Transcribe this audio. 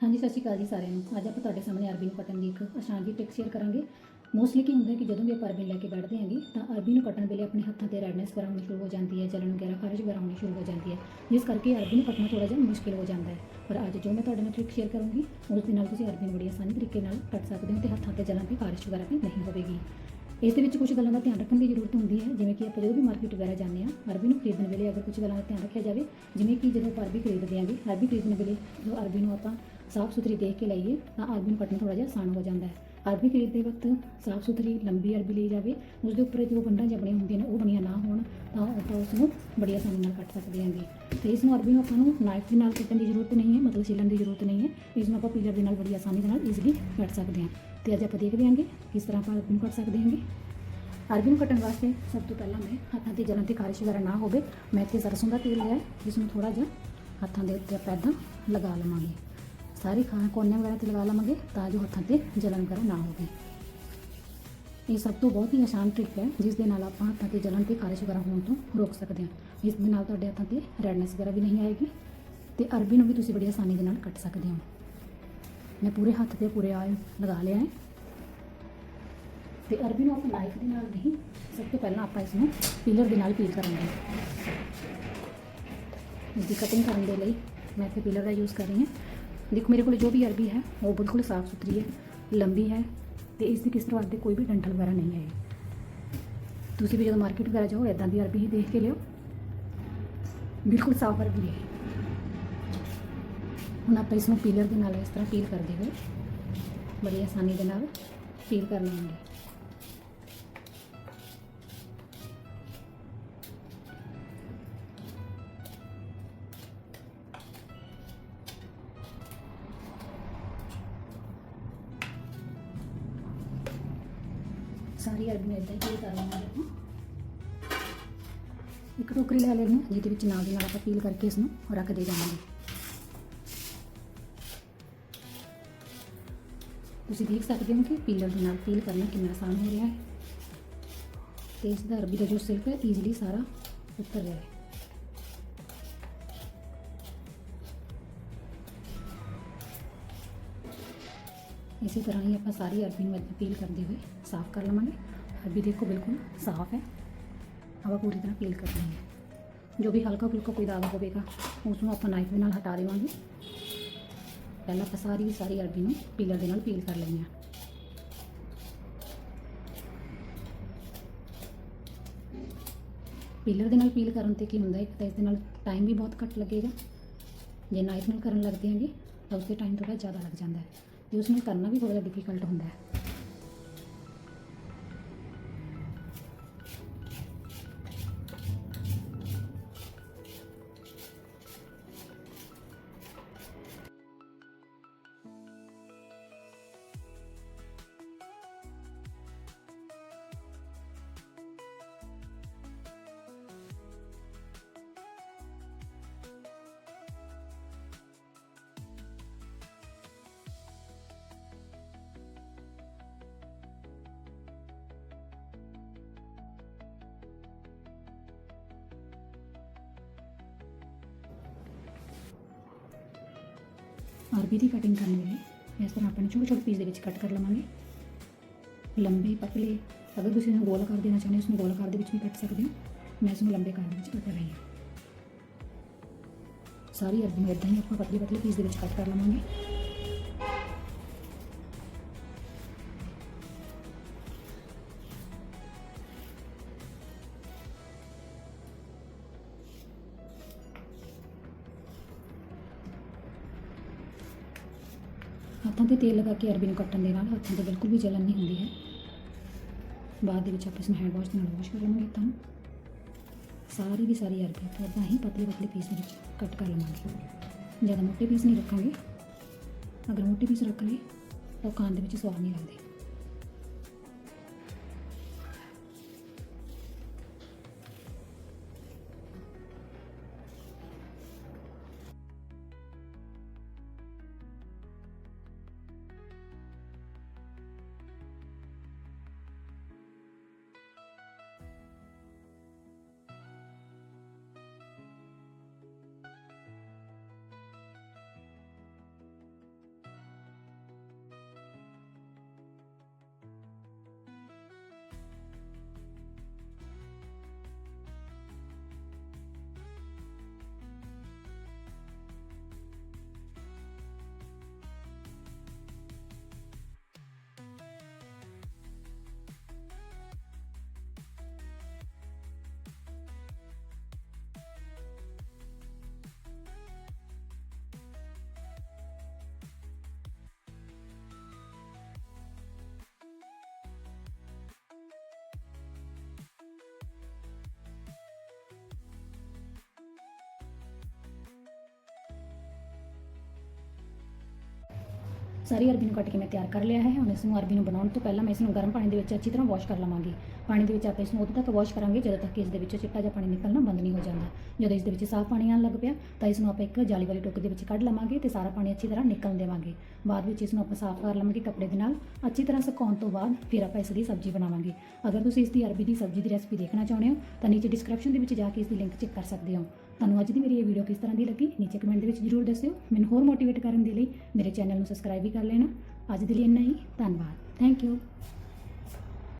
ਹਾਂਜੀ, ਸਤਿ ਸ਼੍ਰੀ ਅਕਾਲ ਜੀ ਸਾਰਿਆਂ ਨੂੰ। ਅੱਜ ਆਪਾਂ ਤੁਹਾਡੇ ਸਾਹਮਣੇ ਅਰਬੀ ਨੂੰ ਕੱਟਣ ਦੀ ਇੱਕ ਆਸਾਨ ਜਿਹੀ ਟ੍ਰਿਕ ਸ਼ੇਅਰ ਕਰਾਂਗੇ। ਮੋਸਟਲੀ ਕੀ ਹੁੰਦਾ ਕਿ ਜਦੋਂ ਵੀ ਆਪਾਂ ਅਰਬੀ ਲੈ ਕੇ ਬੈਠਦੇ ਹਾਂਗੇ, ਤਾਂ ਅਰਬੀ ਨੂੰ ਕੱਟਣ ਵੇਲੇ ਆਪਣੇ ਹੱਥਾਂ ਤੇ ਰੈਡਨੈਸ ਵਗੈਰਾ ਹੋਣੀ ਸ਼ੁਰੂ ਹੋ ਜਾਂਦੀ ਹੈ ਜਲਣ ਵਗੈਰਾ ਖਾਰਸ਼ ਵਗੈਰਾ ਹੋਣੀ ਸ਼ੁਰੂ ਹੋ ਜਾਂਦੀ ਹੈ। ਜਿਸ ਕਰਕੇ ਅਰਬੀ ਨੂੰ ਕੱਟਣਾ ਥੋੜਾ ਜਿਹਾ ਮੁਸ਼ਕਿਲ ਹੋ ਜਾਂਦਾ ਹੈ। ਪਰ ਅੱਜ ਜੋ ਮੈਂ ਤੁਹਾਡੇ ਨਾਲ ਟ੍ਰਿਕ ਸ਼ੇਅਰ ਕਰੂੰਗੀ, ਉਸ ਦੇ ਨਾਲ ਤੁਸੀਂ ਅਰਬੀ ਨੂੰ ਬੜੀ ਆਸਾਨੀ ਤਰੀਕੇ ਨਾਲ ਕੱਟ ਸਕਦੇ ਹੋ ਤੇ ਹੱਥਾਂ ਤੇ ਜਲਣ ਤੇ ਖਾਰਸ਼ ਵਗੈਰਾ ਵੀ ਨਹੀਂ ਹੋਵੇਗੀ। ਇਸ ਦੇ ਵਿੱਚ ਕੁਝ ਗੱਲਾਂ ਦਾ ਧਿਆਨ ਰੱਖਣ ਦੀ ਜ਼ਰੂਰਤ ਹੁੰਦੀ ਹੈ, ਜਿਵੇਂ ਕਿ ਆਪਾਂ ਜਦੋਂ ਵੀ ਮਾਰਕੀਟ ਵਗੈਰਾ ਜਾਂਦੇ ਹਾਂ ਅਰਬੀ ਨੂੰ ਖਰੀਦਣ ਵੇਲੇ ਅਗਰ ਕੁਝ ਗੱਲਾਂ ਦਾ ਧਿਆਨ ਰੱਖਿਆ ਜਾਵੇ, ਜਿਵੇਂ ਕਿ ਜਦੋਂ ਆਪਾਂ ਅਰਬੀ ਖਰੀਦਦੇ ਆਂਗੇ ਅਰਬੀ ਖਰੀਦਣ ਵੇਲੇ ਜੋ ਅਰਬੀ ਨੂੰ ਆਪਾਂ ਸਾਫ਼ ਸੁਥਰੀ ਦੇਖ ਕੇ ਲਈਏ ਤਾਂ ਅਰਬੀ ਨੂੰ ਕੱਟਣਾ ਥੋੜਾ ਜਿਹਾ ਆਸਾਨ ਹੋ ਜਾਂਦਾ ਹੈ। ਅਰਬੀ ਖਰੀਦਦੇ ਵਕਤ ਸਾਫ਼ ਸੁਥਰੀ ਲੰਬੀ ਅਰਬੀ ਲਈ ਜਾਵੇ ਉਸ ਦੇ ਉੱਪਰ ਜੋ ਗੰਢਾਂ ਜਿਹੀਆਂ ਹੁੰਦੀਆਂ ਨੇ ਉਹ ਬਣੀਆਂ ਨਾ ਹੋਣ ਤਾਂ ਆਪਾਂ ਉਸ ਨੂੰ ਬੜੀ ਆਸਾਨੀ ਨਾਲ ਕੱਟ ਸਕਦੇ ਹਾਂਗੇ ਤੇ ਇਸ ਨੂੰ ਅਰਬੀ ਨੂੰ ਆਪਾਂ ਨੂੰ ਨਾਈਫ ਦੇ ਨਾਲ ਕੱਟਣ ਦੀ ਜ਼ਰੂਰਤ ਨਹੀਂ ਹੈ ਮਤਲਬ ਛਿੱਲਣ ਦੀ ਜ਼ਰੂਰਤ ਨਹੀਂ ਹੈ। ਇਸ ਨੂੰ ਆਪਾਂ ਪੀਲਰ ਦੇ ਨਾਲ ਬੜੀ ਆਸਾਨੀ ਦੇ ਨਾਲ ਈਜ਼ੀਲੀ ਕੱਟ ਸਕਦੇ ਹਾਂ ਤੇ ਅੱਜ ਆਪਾਂ ਦੇਖਦੇ ਹਾਂਗੇ ਕਿਸ ਤਰ੍ਹਾਂ ਆਪਾਂ ਅਰਬੀ ਨੂੰ ਕੱਟ ਸਕਦੇ ਹਾਂਗੇ। ਅਰਬੀ ਨੂੰ ਕੱਟਣ ਵਾਸਤੇ ਸਭ ਤੋਂ ਪਹਿਲਾਂ ਮੈਂ ਹੱਥਾਂ ਤੇ ਜਲਨ ਤੇ ਖਾਰਿਸ਼ ਵਗੈਰਾ ਨਾ ਹੋਵੇ ਮੈਂ ਇੱਥੇ ਸਰਸੋਂ ਦਾ ਤੇਲ ਲਿਆ ਹੈ, ਜਿਸ ਨੂੰ ਥੋੜਾ ਜਿਹਾ ਹੱਥਾਂ ਦੇ ਉੱਤੇ ਆਪਾਂ ਇੱਦਾਂ ਲਗਾ ਲਵਾਂਗੇ। ਸਾਰੇ ਖਾਣਾ ਕੋਨੇ ਵਗੈਰਾ ਤੇ ਲਗਾ ਲਵਾਂਗੇ ਤਾਂ ਜੋ ਹੱਥਾਂ ਤੇ ਜਲਨ ਵਗੈਰਾ ਨਾ ਹੋਵੇ। ਇਹ ਸਭ ਤੋਂ ਬਹੁਤ ਹੀ ਆਸਾਨ ਟ੍ਰਿਕ ਹੈ, ਜਿਸ ਦੇ ਨਾਲ ਆਪਾਂ ਹੱਥਾਂ ਤੇ ਜਲਨ ਤੇ ਖਾਰਿਸ਼ ਵਗੈਰਾ ਹੋਣ ਤੋਂ ਰੋਕ ਸਕਦੇ ਹਾਂ। ਇਸ ਦੇ ਨਾਲ ਤੁਹਾਡੇ ਹੱਥਾਂ ਤੇ ਰੈਡਨੈਸ ਵਗੈਰਾ ਵੀ ਨਹੀਂ ਆਏਗੀ ਤੇ ਅਰਬੀ ਨੂੰ ਵੀ ਤੁਸੀਂ ਬੜੀ ਆਸਾਨੀ ਦੇ ਨਾਲ ਕੱਟ ਸਕਦੇ ਹੋ। ਮੈਂ ਪੂਰੇ ਹੱਥ ਤੇ ਪੂਰੇ ਆਇਲ ਲਗਾ ਲਿਆ ਹੈ। ਤੇ ਅਰਬੀ ਨੂੰ ਆਪਾਂ ਨਾਈਫ ਦੇ ਨਾਲ ਨਹੀਂ, ਸਭ ਤੋਂ ਪਹਿਲਾਂ ਆਪਾਂ ਇਸ ਨੂੰ ਪੀਲਰ ਦੇ ਨਾਲ ਪੀਲ ਕਰਾਂਗੇ। ਇਸ ਦੀ ਕਟਿੰਗ ਕਰਨ ਦੇ ਲਈ ਮੈਂ ਇੱਥੇ ਪੀਲਰ ਦਾ ਯੂਜ਼ ਕਰ ਰਹੀ ਹਾਂ। ਦੇਖੋ, ਮੇਰੇ ਕੋਲ ਜੋ ਵੀ ਅਰਬੀ ਹੈ, ਉਹ ਬਿਲਕੁਲ ਸਾਫ਼ ਸੁਥਰੀ ਹੈ, ਲੰਬੀ ਹੈ ਤੇ ਇਸ ਦੀ ਕਿਸ ਤਰ੍ਹਾਂ ਦੇ ਕੋਈ ਵੀ ਡੰਠਲ ਵਗੈਰਾ ਨਹੀਂ ਹੈ। ਤੁਸੀਂ ਵੀ ਜਦੋਂ ਮਾਰਕੀਟ ਵਗੈਰਾ ਜਾਓ ਇਦਾਂ ਦੀ ਅਰਬੀ ਹੀ ਦੇਖ ਕੇ ਲਿਓ। ਬਿਲਕੁਲ ਸਾਫ਼ ਅਰਬੀ ਹੈ। ਹੁਣ ਆਪਾਂ ਇਸ ਨੂੰ ਪੀਲਰ ਦੇ ਨਾਲ ਇਸ ਤਰ੍ਹਾਂ ਪੀਲ ਕਰਦੇ ਹੋਏ, ਬੜੀ ਆਸਾਨੀ ਦੇ ਨਾਲ ਪੀਲ ਕਰ ਲਵਾਂਗੇ ਸਾਰੀ ਅਰਬੀ ਨੂੰ ਇਦਾਂ ਹੀ ਪੀਲ ਕਰ ਲਵਾਂਗੇ ਆਪਾਂ ਇੱਕ ਟੋਕਰੀ ਲੈ ਲੈਣੀ ਹੈ, ਜਿਹਦੇ ਵਿੱਚ ਨਾਲ ਦੀ ਨਾਲ ਆਪਾਂ ਪੀਲ ਕਰਕੇ ਇਸ ਨੂੰ ਰੱਖ ਦੇ ਜਾਵਾਂਗੇ ਤੁਸੀਂ ਦੇਖ ਸਕਦੇ ਹੋ ਕਿ ਪੀਲਰ ਦੇ ਨਾਲ ਪੀਲ ਕਰਨਾ ਕਿੰਨਾ ਆਸਾਨ ਹੋ ਰਿਹਾ ਹੈ। ਤੇ ਇਸ ਦਾ ਅਰਬੀ ਦਾ ਜੋ ਸਿਲਕ ਹੈ ਈਜ਼ੀਲੀ ਸਾਰਾ ਉਤਰ ਰਿਹਾ ਹੈ। ਇਸੇ ਤਰ੍ਹਾਂ ਹੀ ਆਪਾਂ ਸਾਰੀ ਅਰਬੀ ਨੂੰ ਇੱਦਾਂ ਪੀਲ ਕਰਦੇ ਹੋਏ ਸਾਫ਼ ਕਰ ਲਵਾਂਗੇ ਅਰਬੀ ਦੇਖੋ ਬਿਲਕੁਲ ਸਾਫ਼ ਹੈ ਆਪਾਂ ਪੂਰੀ ਤਰ੍ਹਾਂ ਪੀਲ ਕਰ ਲਈ ਹੈ ਜੋ ਵੀ ਹਲਕਾ ਫੁਲਕਾ ਕੋਈ ਦਾਗ ਹੋਵੇਗਾ ਉਸ ਨੂੰ ਆਪਾਂ ਨਾਈਫ ਦੇ ਨਾਲ ਹਟਾ ਦੇਵਾਂਗੇ ਪਹਿਲਾਂ ਆਪਾਂ ਸਾਰੀ ਦੀ ਸਾਰੀ ਅਰਬੀ ਨੂੰ ਪੀਲਰ ਦੇ ਨਾਲ ਪੀਲ ਕਰ ਲੈਂਦੇ ਹਾਂ ਪੀਲਰ ਦੇ ਨਾਲ ਪੀਲ ਕਰਨ ਤੇ ਕੀ ਹੁੰਦਾ ਹੈ ਇੱਕ ਤਾਂ ਇਸ ਦੇ ਨਾਲ ਟਾਈਮ ਵੀ ਬਹੁਤ ਘੱਟ ਲੱਗੇਗਾ ਜੇ ਨਾਈਫ ਨਾਲ ਕਰਨ ਲੱਗਦੇ ਹਾਂਗੇ ਤਾਂ ਉਸ ਤੇ ਟਾਈਮ ਥੋੜਾ ਜ਼ਿਆਦਾ ਲੱਗ ਜਾਂਦਾ ਹੈ ਅਤੇ ਉਸਨੂੰ ਕਰਨਾ ਵੀ ਥੋੜਾ ਡਿਫੀਕਲਟ ਹੁੰਦਾ ਹੈ ਅਰਬੀ ਦੀ ਕਟਿੰਗ ਕਰਨ ਵੇਲੇ ਇਸ ਤਰ੍ਹਾਂ ਆਪਾਂ ਨੇ ਛੋਟੇ ਛੋਟੇ ਪੀਸ ਦੇ ਵਿੱਚ ਕੱਟ ਕਰ ਲਵਾਂਗੇ। ਲੰਬੇ ਪਤਲੇ, ਅਗਰ ਤੁਸੀਂ ਇਹਨੂੰ ਗੋਲ ਕਰ ਦੇਣਾ ਚਾਹੁੰਦੇ ਹੋ, ਇਸ ਨੂੰ ਗੋਲ ਕਰ ਦੇ ਵਿੱਚ ਵੀ ਕੱਟ ਸਕਦੇ ਹੋ। ਮੈਂ ਇਸ ਨੂੰ ਲੰਬੇ ਆਕਾਰ ਦੇ ਵਿੱਚ ਕੱਟ ਰਹੀ ਹਾਂ। ਸਾਰੀ ਅਰਬੀ ਨੂੰ ਇਦਾਂ ਹੀ ਆਪਾਂ ਪਤਲੇ ਪਤਲੇ ਪੀਸ ਦੇ ਵਿੱਚ ਕੱਟ ਕਰ ਲਵਾਂਗੇ। ਹੱਥਾਂ ਤੇ ਤੇਲ ਲਗਾ ਕੇ ਅਰਬੀ ਨੂੰ ਕੱਟਣ ਦੇ ਨਾਲ ਹੱਥਾਂ ਤੇ ਬਿਲਕੁਲ ਵੀ ਜਲਨ ਨਹੀਂ ਹੁੰਦੀ ਹੈ। ਬਾਅਦ ਦੇ ਵਿੱਚ ਆਪਾਂ ਇਸ ਨੂੰ ਹੈਂਡ ਵਾਸ਼ ਦੇ ਨਾਲ ਵਾਸ਼ ਕਰ ਲਵਾਂਗੇ ਤਾਂ ਸਾਰੀ ਦੀ ਸਾਰੀ ਅਰਬੀ ਆਪਾਂ ਇੱਦਾਂ ਹੀ ਪਤਲੇ ਪਤਲੇ ਪੀਸ ਵਿੱਚ ਕੱਟ ਕਰ ਲਵਾਂਗੇ। ਜ਼ਿਆਦਾ ਮੋਟੇ ਪੀਸ ਨਹੀਂ ਰੱਖਾਂਗੇ। ਅਗਰ ਮੋਟੇ ਪੀਸ ਰੱਖ ਲਏ ਤਾਂ ਉਹ ਖਾਣ ਦੇ ਵਿੱਚ ਸਵਾਦ ਨਹੀਂ ਲੱਗਦੇ। ਸਾਰੀ ਅਰਬੀ ਨੂੰ ਕੱਟ ਕੇ ਮੈਂ ਤਿਆਰ ਕਰ ਲਿਆ ਹੈ। ਹੁਣ ਇਸ ਨੂੰ ਅਰਬੀ ਨੂੰ ਬਣਾਉਣ ਤੋਂ ਪਹਿਲਾਂ ਮੈਂ ਇਸ ਨੂੰ ਗਰਮ ਪਾਣੀ ਦੇ ਵਿੱਚ ਅੱਛੀ ਤਰ੍ਹਾਂ ਵਾਸ਼ ਕਰ ਲਵਾਂਗੀ। ਪਾਣੀ ਦੇ ਵਿੱਚ ਆਪਾਂ ਇਸ ਨੂੰ ਉਦੋਂ ਤੱਕ ਵਾਸ਼ ਕਰਾਂਗੇ ਜਦੋਂ ਤੱਕ ਕਿ ਇਸ ਦੇ ਵਿੱਚੋਂ ਚਿੱਟਾ ਜਿਹਾ ਪਾਣੀ ਨਿਕਲਣਾ ਬੰਦ ਨਹੀਂ ਹੋ ਜਾਂਦਾ। ਜਦੋਂ ਇਸ ਦੇ ਵਿੱਚ ਸਾਫ਼ ਪਾਣੀ ਆਉਣ ਲੱਗ ਪਿਆ, ਤਾਂ ਇਸ ਨੂੰ ਆਪਾਂ ਇੱਕ ਜਾਲੀ ਵਾਲੀ ਟੋਕਰੀ ਦੇ ਵਿੱਚ ਕੱਢ ਲਵਾਂਗੇ ਤੇ ਸਾਰਾ ਪਾਣੀ ਅੱਛੀ ਤਰ੍ਹਾਂ ਨਿਕਲਣ ਦੇਵਾਂਗੇ। ਬਾਅਦ ਵਿੱਚ ਇਸ ਨੂੰ ਆਪਾਂ ਸਾਫ਼ ਕਰ ਲਵਾਂਗੇ ਕੱਪੜੇ ਦੇ ਨਾਲ। ਅੱਛੀ ਤਰ੍ਹਾਂ ਸੁਕਾਉਣ ਤੋਂ ਬਾਅਦ ਫਿਰ ਆਪਾਂ ਇਸ ਦੀ ਸਬਜ਼ੀ ਬਣਾਵਾਂਗੇ। ਅਗਰ ਤੁਸੀਂ ਇਸ ਦੀ ਅਰਬੀ ਦੀ ਸਬਜ਼ੀ ਦੀ ਰੈਸਪੀ ਦੇਖਣਾ ਚਾਹੁੰਦੇ ਹੋ, ਤਾਂ ਨੀਚੇ ਡਿਸਕ੍ਰਿਪਸ਼ਨ ਦੇ ਵਿੱਚ ਜਾ ਕੇ ਇਸ ਦੀ ਲਿੰਕ ਚੈੱਕ ਕਰ ਸਕਦੇ ਹੋ। ਤੁਹਾਨੂੰ ਅੱਜ ਦੀ ਮੇਰੀ ਇਹ ਵੀਡੀਓ ਕਿਸ ਤਰ੍ਹਾਂ ਦੀ ਲੱਗੀ, ਨੀਚੇ ਕਮੈਂਟ ਦੇ ਵਿੱਚ ਜਰੂਰ ਦੱਸਿਓ। ਮੈਨੂੰ ਹੋਰ ਮੋਟੀਵੇਟ ਕਰਨ ਦੇ ਲਈ ਮੇਰੇ ਚੈਨਲ ਨੂੰ ਸਬਸਕ੍ਰਾਈਬ ਵੀ ਕਰ ਲੈਣਾ। ਅੱਜ ਦੇ ਲਈ ਇੰਨਾ ਹੀ, ਧੰਨਵਾਦ। Thank you